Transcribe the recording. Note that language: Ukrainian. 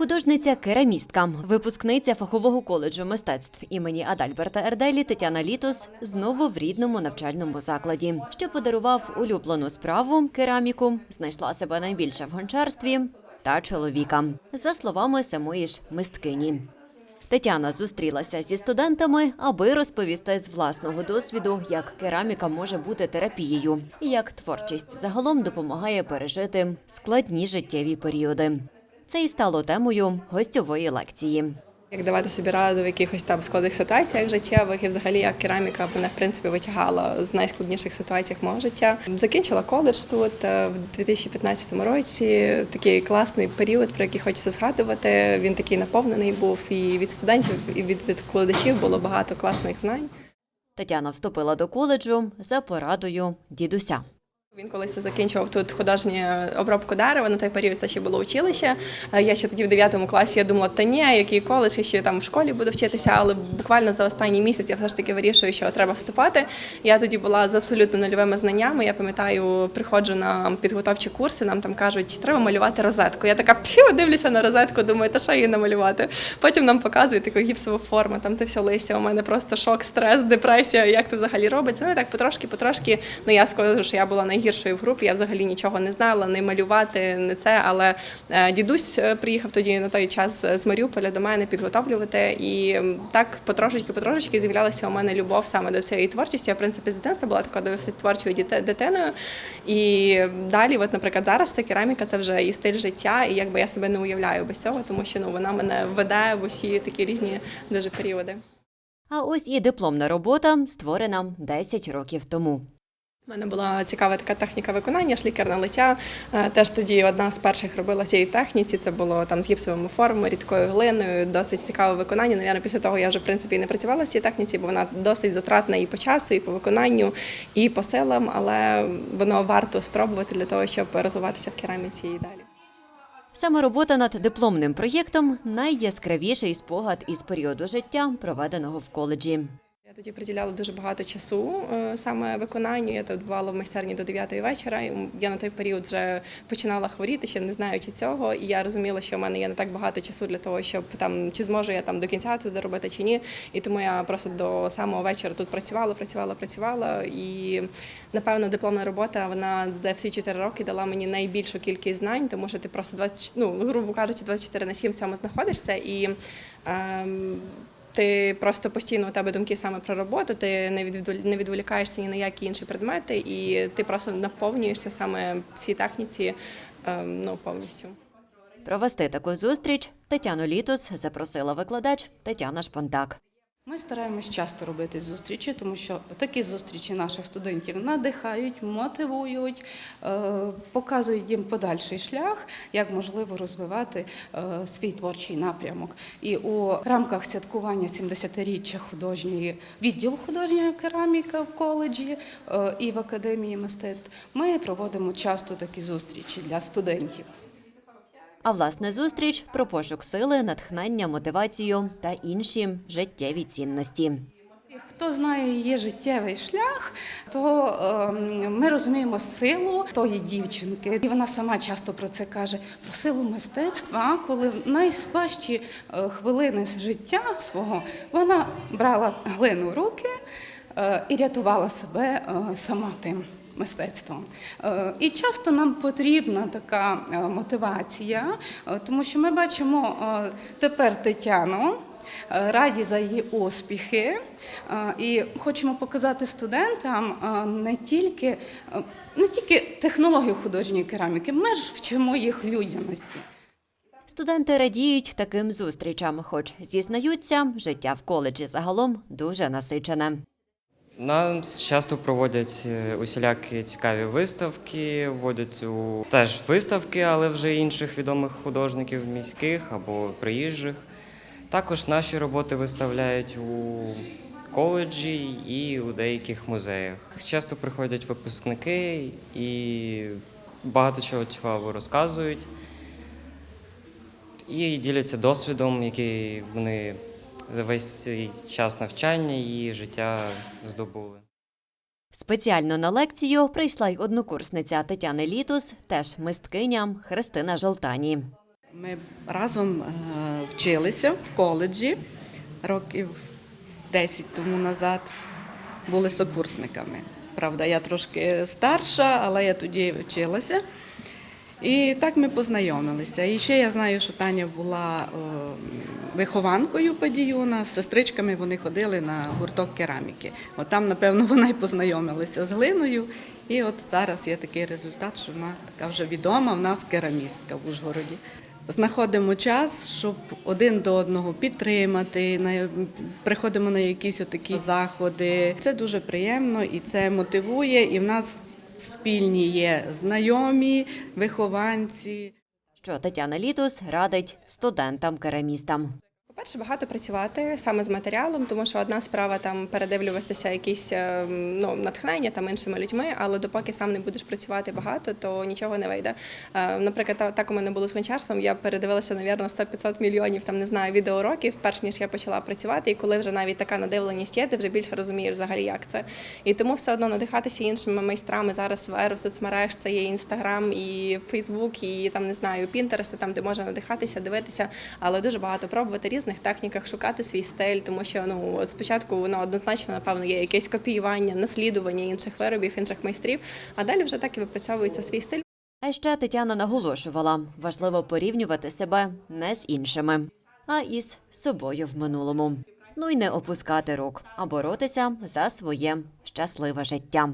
Художниця керамістка, випускниця фахового коледжу мистецтв імені Адальберта Ерделі Тетяна Літос знову в рідному навчальному закладі, що подарував улюблену справу кераміку, знайшла себе найбільше в гончарстві та чоловіка, за словами самої ж мисткині. Тетяна зустрілася зі студентами, аби розповісти з власного досвіду, як кераміка може бути терапією, і як творчість загалом допомагає пережити складні життєві періоди. Це і стало темою гостьової лекції. Як давати собі раду в якихось там складних ситуаціях життєвих, і взагалі як кераміка мене в принципі витягала з найскладніших ситуацій мого життя. Закінчила коледж тут е, в 2015 році. Такий класний період, про який хочеться згадувати. Він такий наповнений був і від студентів, і від викладачів було багато класних знань. Тетяна вступила до коледжу за порадою дідуся. Він колись закінчував тут художню обробку дерева. На той період це ще було училище. Е, Я ще тоді в 9 класі я думала, та ні, який коледж, я ще там в школі буду вчитися, але буквально за останній місяць я все ж таки вирішую, що треба вступати. Я тоді була з абсолютно нульовими знаннями. Я пам'ятаю, приходжу на підготовчі курси, нам там кажуть, треба малювати розетку. Я така п'ю, дивлюся на розетку, думаю, та що її намалювати. Потім нам показують таку гіпсову форму, там це все листя. У мене просто шок, стрес, депресія. Як це взагалі робиться? Ну і так потрошки, потрошки. Ну я скажу, що я була найгіршою в групі. Я взагалі нічого не знала, не малювати, не це. Але е, дідусь е, приїхав тоді на той час з Маріуполя до мене підготовлювати. І так потрошечки, потрошечки з'являлася у мене любов саме до цієї творчості. Я в принципі з дитинства була такою досить творчою дитиною. І далі, от, наприклад, зараз це кераміка, це вже і стиль життя, і якби я себе не уявляю без цього, тому що ну вона мене веде в усі такі різні дуже періоди. А ось і дипломна робота, створена 10 років тому. У мене була цікава така техніка виконання, шлікерне лиття. Е, Теж тоді одна з перших робила цієї техніці. Це було там з гіпсовими формами, рідкою глиною. Досить цікаве виконання. Навірно, після того я вже в принципі не працювала в цій техніці, бо вона досить затратна і по часу, і по виконанню, і по силам, але воно варто спробувати для того, щоб розвиватися в кераміці і далі. Саме робота над дипломним проєктом найяскравіший спогад із періоду життя, проведеного в коледжі. Я тоді приділяла дуже багато часу е, саме виконанню. Я тут бувала в майстерні до 9 вечора. Я на той період вже починала хворіти, ще не знаючи цього. І я розуміла, що в мене є не так багато часу для того, щоб там чи зможу я там до кінця це доробити чи ні. І тому я просто до самого вечора тут працювала, працювала, працювала. І напевно дипломна робота вона за всі 4 роки дала мені найбільшу кількість знань, тому що ти просто 20, ну, грубо кажучи, 24 на 7 в цьому знаходишся. І ем, ти просто постійно у тебе думки саме про роботу, ти не відволі- не відволікаєшся ні на які інші предмети, і ти просто наповнюєшся саме всі техніці ем, ну, повністю. Провести таку зустріч Тетяну Літус запросила викладач Тетяна Шпонтак. Ми стараємось часто робити зустрічі, тому що такі зустрічі наших студентів надихають, мотивують, е, показують їм подальший шлях, як можливо розвивати е, свій творчий напрямок. І у рамках святкування 70-річчя художньої відділу художньої кераміка в коледжі е, і в академії мистецтв ми проводимо часто такі зустрічі для студентів. А власне зустріч про пошук сили, натхнення, мотивацію та інші життєві цінності. Хто знає її життєвий шлях, то ем, ми розуміємо силу тої дівчинки. І вона сама часто про це каже: про силу мистецтва, коли в найважчі е, хвилини життя свого вона брала глину в руки е, і рятувала себе е, сама тим. Мистецтвом Е, і часто нам потрібна така е, мотивація, е, тому що ми бачимо тепер Тетяну, раді за її успіхи. І хочемо показати студентам не тільки, не тільки технологію художньої кераміки, ми ж вчимо їх людяності. Студенти радіють таким зустрічам, хоч зізнаються, життя в коледжі загалом дуже насичене. Нам часто проводять е, усілякі цікаві виставки, вводять у теж виставки, але вже інших відомих художників міських або приїжджих. Також наші роботи виставляють у коледжі і у деяких музеях. Часто приходять випускники і багато чого цікавого розказують і діляться досвідом, який вони за весь цей час навчання і життя здобули. Спеціально на лекцію прийшла й однокурсниця Тетяни Літус, теж мисткиня Христина Жолтані. Ми разом е, вчилися в коледжі років 10 тому назад. Були сокурсниками. Правда, я трошки старша, але я тоді вчилася. І так ми познайомилися. І ще я знаю, що Таня була е, вихованкою падіюна, з сестричками вони ходили на гурток кераміки. От там, напевно, вона й познайомилася з глиною. І от зараз є такий результат, що вона така вже відома в нас керамістка в Ужгороді. Знаходимо час, щоб один до одного підтримати, приходимо на якісь такі заходи. Це дуже приємно і це мотивує. І в нас спільні є знайомі, вихованці. Що Тетяна Літус радить студентам-керамістам. По-перше, багато працювати саме з матеріалом, тому що одна справа там передивлюватися якісь е, ну, натхнення там іншими людьми, але допоки сам не будеш працювати багато, то нічого не вийде. Е, Наприклад, так у мене було з гончарством. Я передивилася, навірно, 100-500 мільйонів там не знаю відеоуроків, перш ніж я почала працювати. І коли вже навіть така надивленість є, ти вже більше розумієш взагалі, як це. І тому все одно надихатися іншими майстрами зараз в еру соцмереж. Це є інстаграм і Фейсбук, і там не знаю, Пінтерест, там де можна надихатися, дивитися, але дуже багато пробувати різних техніках, шукати свій стиль, тому що ну спочатку воно однозначно напевно є якесь копіювання, наслідування інших виробів, інших майстрів, а далі вже так і випрацьовується свій стиль. А ще Тетяна наголошувала, важливо порівнювати себе не з іншими, а із собою в минулому. Ну й не опускати рук, а боротися за своє щасливе життя.